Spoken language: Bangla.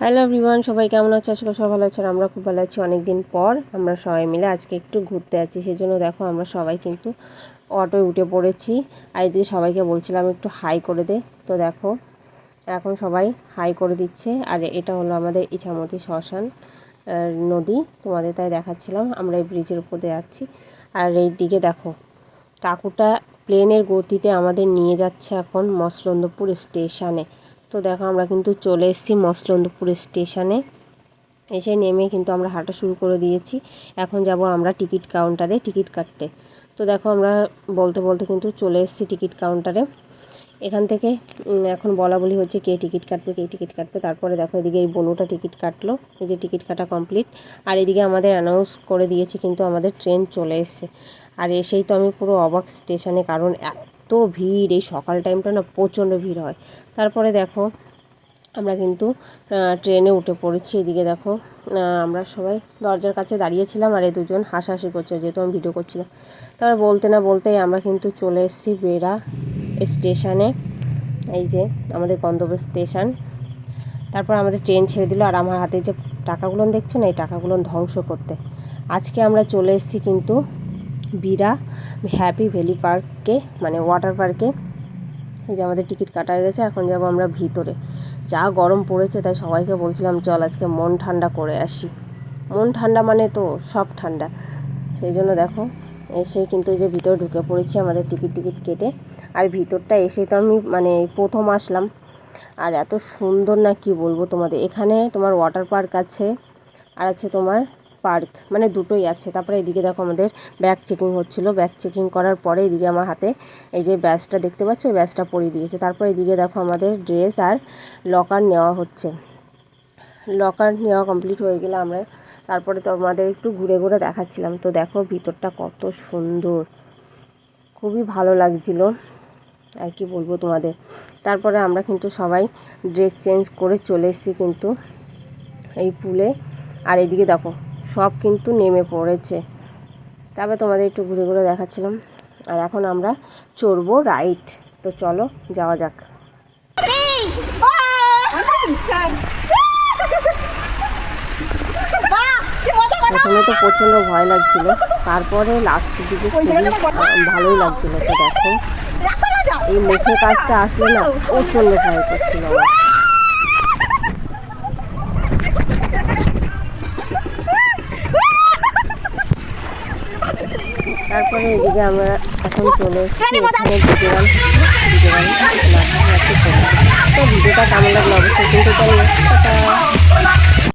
হ্যালো এভরিওয়ান সবাই কেমন আছে? আজকে সবাই ভালো আছে আমরা খুব ভালো আছি। অনেক দিন পর আমরা সবাই মিলে আজকে একটু ঘুরতে আছি সেজন্য দেখো আমরা সবাই কিন্তু অটোয় উঠে পড়েছি। আর এদিকে সবাইকে বলছিলাম একটু হাই করে দে। তো দেখো, এখন সবাই হাই করে দিচ্ছে। আর এটা হলো আমাদের ইছামতি শ্মশান নদী। তোমাদের তাই দেখাচ্ছিলাম। আমরা এই ব্রিজের উপর দিয়ে যাচ্ছি। আর এই দিকে দেখো, কাকুটা প্লেনের গতিতে আমাদের নিয়ে যাচ্ছে এখন মসলন্দপুর স্টেশনে তো দেখো আমরা কিন্তু চলে এসেছি মসলন্দপুর স্টেশনে। এসে নেমে কিন্তু আমরা হাঁটা শুরু করে দিয়েছি। এখন যাব আমরা টিকিট কাউন্টারে টিকিট কাটতে। তো দেখো আমরা বলতে বলতে কিন্তু চলে এসেছি টিকিট কাউন্টারে। এখান থেকে এখন বলা বলি হচ্ছে কে টিকিট কাটবে, কে টিকিট কাটবে। তারপরে দেখো এদিকে এই বনুটা টিকিট কাটলো, এই যে টিকিট কাটা কমপ্লিট। আর এদিকে আমাদের অ্যানাউন্স করে দিয়েছে কিন্তু আমাদের ট্রেন চলে এসেছে। আর এসেই তো আমি পুরো অবাক স্টেশনে, কারণ এত ভিড়, এই সকাল টাইমটা না প্রচণ্ড ভিড় হয়। তারপরে দেখো, আমরা কিন্তু ট্রেনে উঠে পড়েছি। এদিকে দেখো আমরা সবাই দরজার কাছে দাঁড়িয়েছিলাম আর এই দুজন হাসাহাসি করছে, যেহেতু আমি ভিডিও করছিলাম। তারপর বলতে না বলতেই আমরা কিন্তু চলে এসেছি বেড়া স্টেশনে এই যে আমাদের গন্তব্য স্টেশন তারপর আমাদের ট্রেন ছেড়ে দিল। আর আমার হাতে যে টাকাগুলো দেখছ না, এই টাকাগুলো ধ্বংস করতে। আজকে আমরা চলে এসেছি কিন্তু বিরা হ্যাপি ভ্যালি পার্কে মানে ওয়াটার পার্কে এই যে আমাদের টিকিট কাটা হয়ে গেছে, এখন যাব আমরা ভিতরে। যা গরম পড়েছে, তাই সবাইকে বলছিলাম, চল, আজকে মন ঠান্ডা করে আসি। মন ঠান্ডা মানে তো সব ঠান্ডা। সেই জন্য দেখো, এসে কিন্তু যে ভিতরে ঢুকে পড়েছি আমাদের টিকিট টিকিট কেটে। আর ভিতরটা এসে তো আমি মানে প্রথম আসলাম। আর এত সুন্দর না কি বলব তোমাদের। এখানে তোমার ওয়াটার পার্ক আছে, আর আছে তোমার পার্ক মানে দুটোই আছে। তারপরে এদিকে দেখো আমাদের ব্যাগ চেকিং হচ্ছিল। ব্যাগ চেকিং করার পরে এদিকে আমার হাতে এই যে ব্যাজটা দেখতে পাচ্ছ ওই ব্যাজটা পরিয়ে দিয়েছে। তারপরে এদিকে দেখো আমাদের ড্রেস আর লকার নেওয়া হচ্ছে। লকার নেওয়া কমপ্লিট হয়ে গেলে আমরা তারপরে তো আমাদের একটু ঘুরে ঘুরে দেখাচ্ছিলাম। তো দেখো ভিতরটা কত সুন্দর। খুবই ভালো লাগছিল। আর কি বলব তোমাদের? তারপরে আমরা কিন্তু সবাই ড্রেস চেঞ্জ করে চলে এসেছি কিন্তু এই পুলে। আর এদিকে দেখো সব কিন্তু নেমে পড়েছে। তারপরে তোমাদের একটু ঘুরে ঘুরে দেখাচ্ছিলাম। আর এখন আমরা চড়বো রাইট। তো চলো, যাওয়া যাক। প্রথমে তো প্রচণ্ড ভয় লাগছিল। তারপরে লাস্টের দিকে ভালোই লাগছিল। তো দেখো, এই মুখের কাজটা আসলে না প্রচণ্ড ভয় করছিল আমার। তারপরে এদিকে আমরা এখন চলে এসেছি এখানে চলে তো ভিডিওটা কেমন